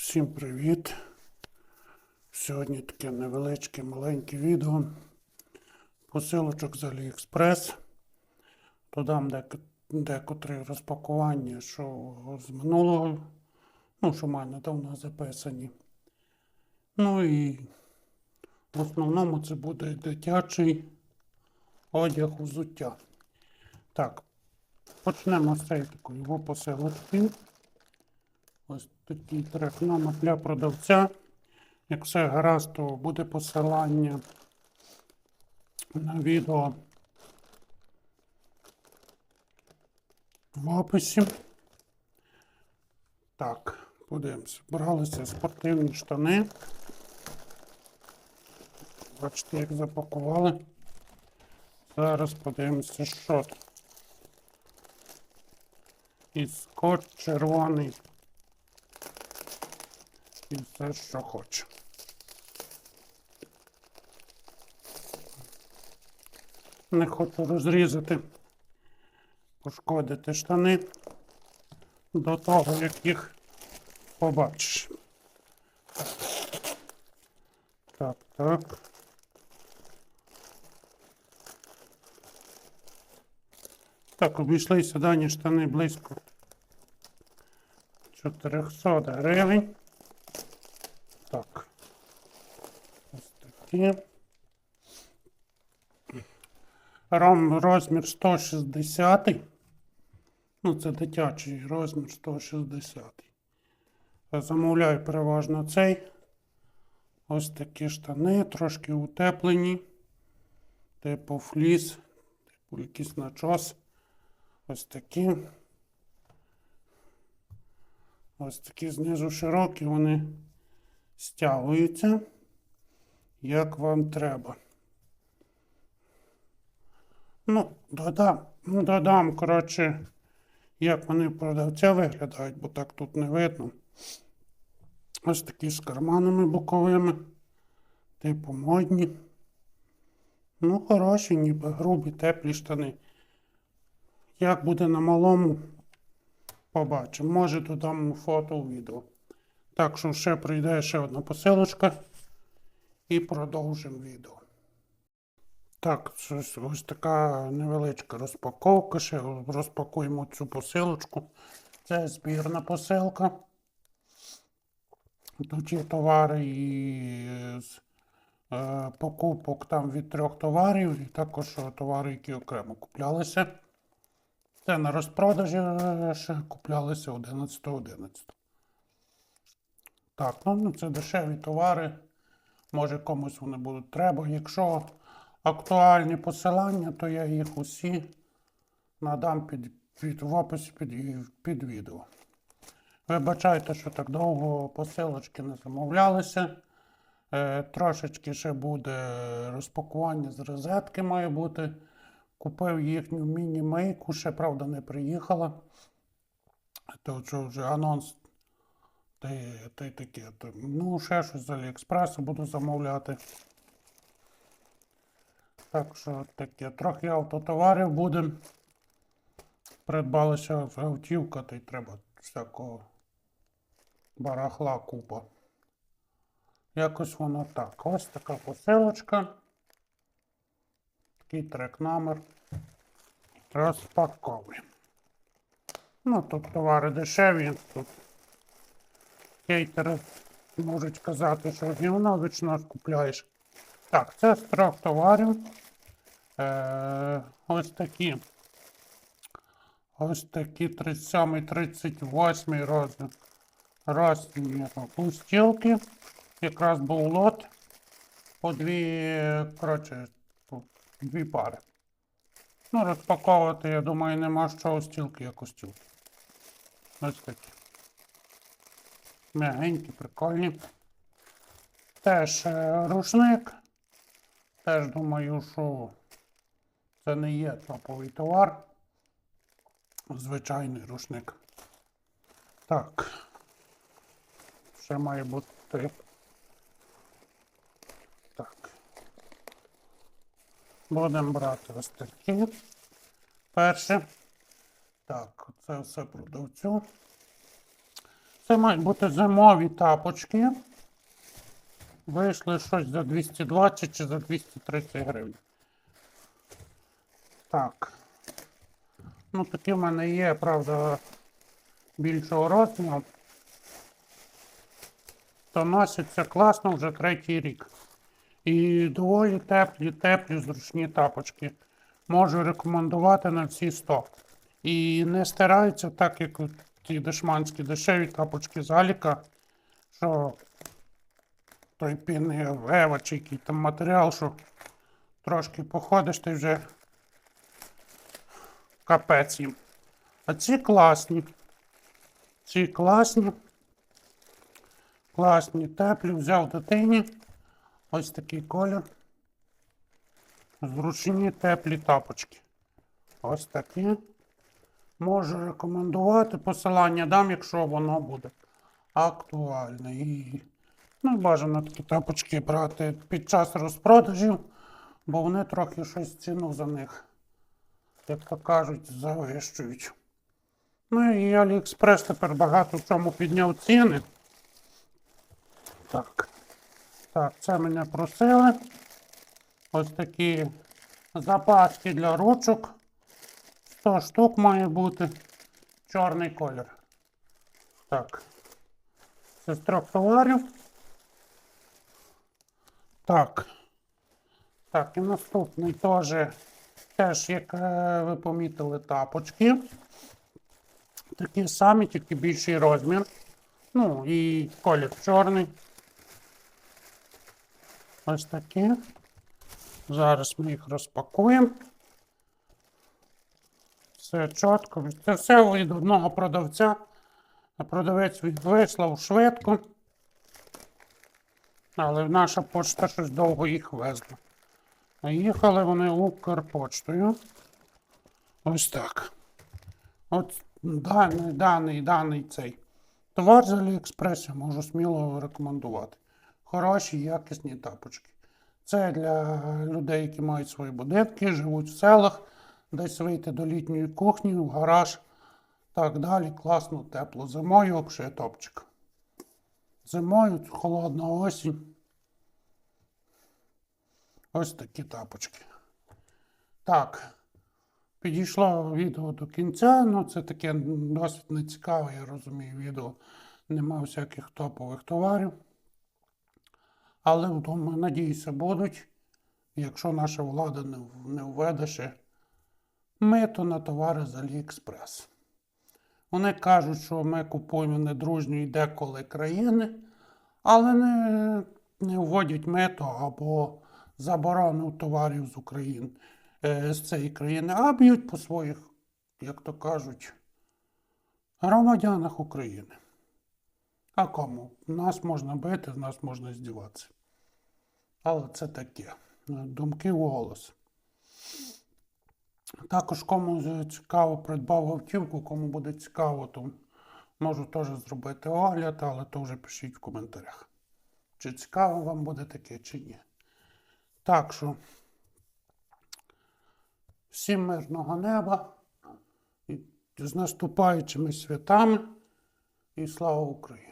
Всім привіт! Сьогодні таке невеличке маленьке відео. Посилочок з Аліекспрес. Додам дек- декотрі розпакування, що з минулого, ну, що в мене давно записані. Ну і в основному це буде дитячий одяг взуття. Так, почнемо з цієї такої посилочки. Ось такий номер для продавця. Як все гаразд, то буде посилання на відео в описі. Так, подивимося. Бралися спортивні штани. Бачите, як запакували. Зараз подивимося, що тут. І скотч червоний. І все, що хоче. Не хочу розрізати, пошкодити штани до того, як їх побачиш. Так, так. Так, обійшлися дані штани близько 400 гривень. Так. Такі. Ром, розмір 160. Ну, це дитячий розмір 160. Я замовляю переважно цей. Ось такі штани, трошки утеплені. Типу фліс, типу якийсь начос. Ось такі. Ось такі знизу широкі, вони стягуються, як вам треба. Ну, додам, ну, додам, коротше, як вони продавця виглядають, бо так тут не видно. Ось такі з карманами боковими, типу модні. Ну, хороші, ніби грубі, теплі штани. Як буде на малому, побачимо. Може додам фото у відео. Так що ще прийде ще одна посилочка і продовжимо відео. Так, ось, така невеличка розпаковка. Ще розпакуємо цю посилочку. Це збірна посилка. Тут є товари і з е, покупок там від трьох товарів, і також е, товари, які окремо куплялися. Це на розпродажі е, ще куплялися 11.11. Так, ну, ну це дешеві товари. Може комусь вони будуть треба. Якщо актуальні посилання, то я їх усі надам під, під, в описі під, під відео. Вибачайте, що так довго посилочки не замовлялися. Е, трошечки ще буде розпакування з розетки має бути. Купив їхню міні-мейку, ще правда не приїхала. То що вже анонс та й, та таке. Ну, ще щось з Аліекспресу буду замовляти. Так що таке. Трохи автотоварів буде. Придбалася автівка, та й треба всякого барахла купа. Якось воно так. Ось така посилочка. Такий трек номер. Розпаковуємо. Ну, тут товари дешеві, тут хейтери можуть казати, що гівно вічно купляєш. Так, це з трьох товарів. Е, ось такі. Ось такі 37 38 розмір. Розмір пустілки. Якраз був лот. По дві, коротше, дві пари. Ну, розпаковувати, я думаю, нема що стілки, як стілки. Ось такі. Мягенькі, прикольні. Теж е, рушник. Теж думаю, що це не є топовий товар. Звичайний рушник. Так. Ще має бути. Так. Будемо брати ось такі. Перше. Так, це все продавцю. Це мають бути зимові тапочки. Вийшли щось за 220 чи за 230 гривень. Так. Ну, такі в мене є, правда, більшого розміру. То носяться класно вже третій рік. І доволі теплі, теплі, зручні тапочки. Можу рекомендувати на всі 100. І не стираються так, як ті дешманські дешеві тапочки з Аліка, що той пінний Ева чи який там матеріал, що трошки походиш, ти вже капець їм. А ці класні. Ці класні. Класні, теплі, взяв дитині. Ось такий колір. Зручні теплі тапочки. Ось такі. Можу рекомендувати. Посилання дам, якщо воно буде актуальне. І ну, бажано такі тапочки брати під час розпродажів, бо вони трохи щось ціну за них, як то кажуть, завищують. Ну і Аліекспрес тепер багато в чому підняв ціни. Так. Так, це мене просили. Ось такі запаски для ручок. 100 штук має бути. Чорний колір. Так. Це з трьох товарів. Так. Так, і наступний теж, теж, як е, ви помітили, тапочки. Такі самі, тільки більший розмір. Ну і колір чорний. Ось такі. Зараз ми їх розпакуємо. Все чітко. Це все від одного продавця. Продавець вислав швидко. Але наша почта щось довго їх везла. Їхали вони Укрпочтою. Ось так. От даний, даний, даний цей товар з Аліекспрес я можу сміло рекомендувати. Хороші, якісні тапочки. Це для людей, які мають свої будинки, живуть в селах, десь вийти до літньої кухні, в гараж. Так далі, класно, тепло. Зимою взагалі топчик. Зимою холодна осінь. Ось такі тапочки. Так. Підійшло відео до кінця. Ну, це таке досить нецікаве, я розумію, відео. Нема всяких топових товарів. Але думаю, надіюся, будуть. Якщо наша влада не, введе ще мито на товари з Аліекспрес. Вони кажуть, що ми купуємо недружньої деколи країни, але не, не вводять мито або заборону товарів з України е, з цієї країни, а б'ють по своїх, як то кажуть, громадянах України. А кому? Нас можна бити, нас можна здіватися. Але це таке. Думки в голос. Також кому цікаво придбав автівку, кому буде цікаво, то можу теж зробити огляд, але то вже пишіть в коментарях. Чи цікаво вам буде таке, чи ні. Так що, всім мирного неба, і з наступаючими святами і слава Україні!